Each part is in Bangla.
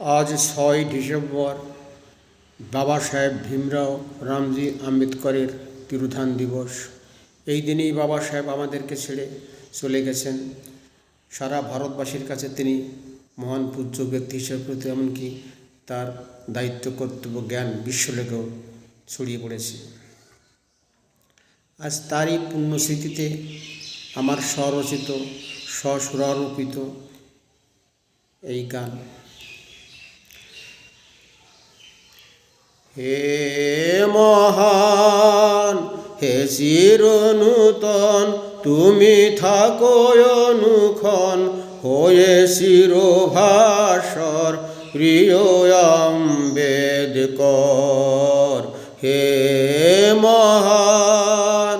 আজ ছয় ডিসেম্বর বাবা সাহেব ভীমরাও রামজি আম্বেদকরের তিরুধান দিবস। এই দিনেই বাবা সাহেব আমাদেরকে ছেড়ে চলে গেছেন। সারা ভারতবাসীর কাছে তিনি মহান পূজ্য ব্যক্তি হিসেবে প্রতি এমনকি তার দায়িত্ব, কর্তব্য, জ্ঞান বিশ্বলেখেও ছড়িয়ে পড়েছে। আজ তারই পুণ্যস্মৃতিতে আমার স্বরচিত, স্বসুরারোপিত এই গান। হে মহান, হে চিরনূতন, তুমি থাকো অনুক্ষণ, হয়ে শিরোভাসর, প্রিয় আম্বেদকর। হে মহান,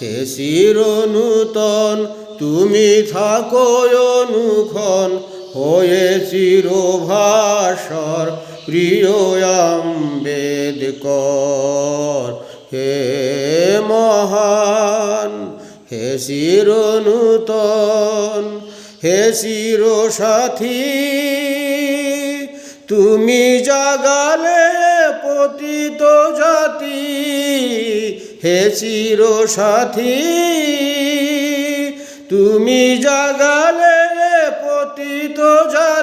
হে চিরনূতন, তুমি থাকো অনুক্ষণ, হয়ে চিরভাসর প্রিয় আম্বেদকর হে মহান, হে চিরনূতন, হে চির সাথী তুমি জাগালে পতিত জাতি, হে চির সাথী তুমি জাগালে পতিত জাতি।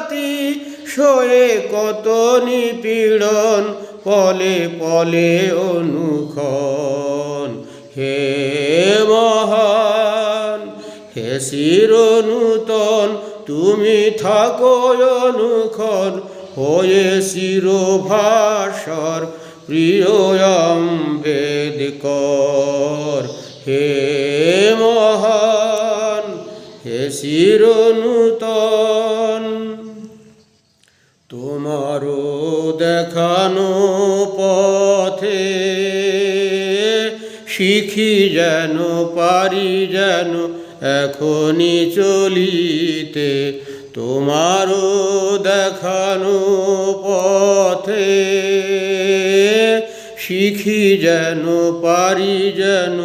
সয়ে কত নিপীড়ন, পলে পলে অনুক্ষণ। হে মহান, হে চিরনূতন তুমি থাকো অনুক্ষণ। হয়ে চিরভাসর প্রিয় আম্বেদকর। হে মহান, হে চিরনূতন তোমারও দেখানো পথে শিখি যেন, পারি যেন, এখনই চলিতে। তোমারও দেখানো পথে শিখি যেন, পারি যেন,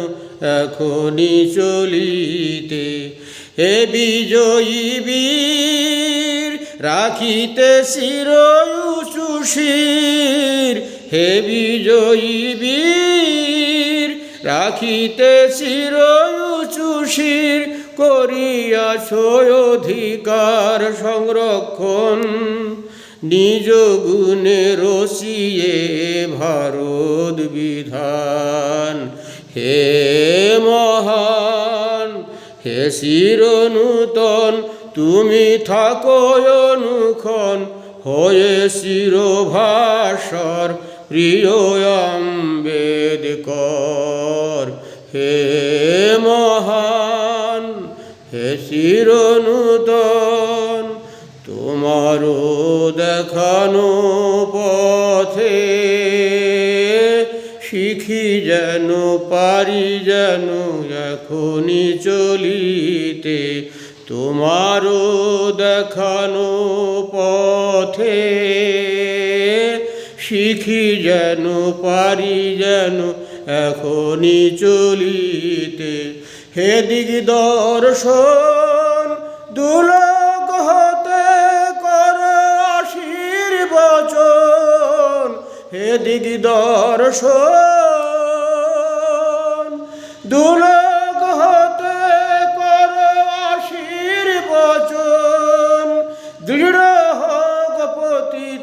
এখনই চলিতে। হে বিজয়ী রাখিতে শির উঁচু হে বিজয়ী বীর, রাখিতে শির উঁচু শির করিয়াছ অধিকার সংরক্ষণ। নিজ গুণে রসিয়ে ভারত বিধান। হে মহান, হে চিরনূতন তুমি থাকো হয়ে চিরভাসর প্রিয় আম্বেদকর। হে মহান, হে চিরনূতন তোমারও দেখানো পথে শিখি যেন, পারি যেন, এখনই চলিতে তোমারও দেখানো পথে শিখি যেন, পারি যেন এখনই চলিতে। হে দিগ দর্শন দুলক হতে কর আশীর্বচন হে দিগ দর্শন দুলক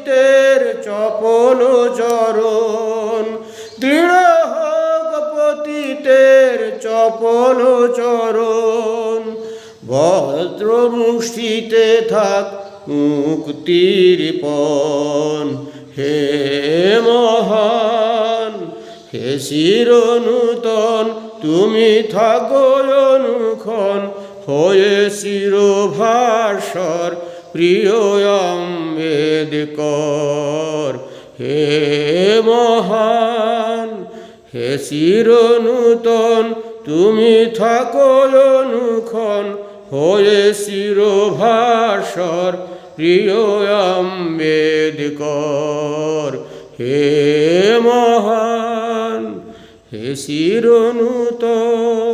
পতিতের চপল চরণ, দৃঢ় পতিতের চপল চরণ। ভদ্র মুষ্টিতে থাক মুক্তির পণ। হে মহান, হে শিরনুতন তুমি থাকো অনুক্ষণ, হয়ে চিরভাসর প্রিয় আম্বেদকর হে মহান, হে চিরনূতন, তুমি থাকো অনুক্ষণ, হয়ে চিরভাসর প্রিয় আম্বেদকর। হে মহান, হে চিরনূতন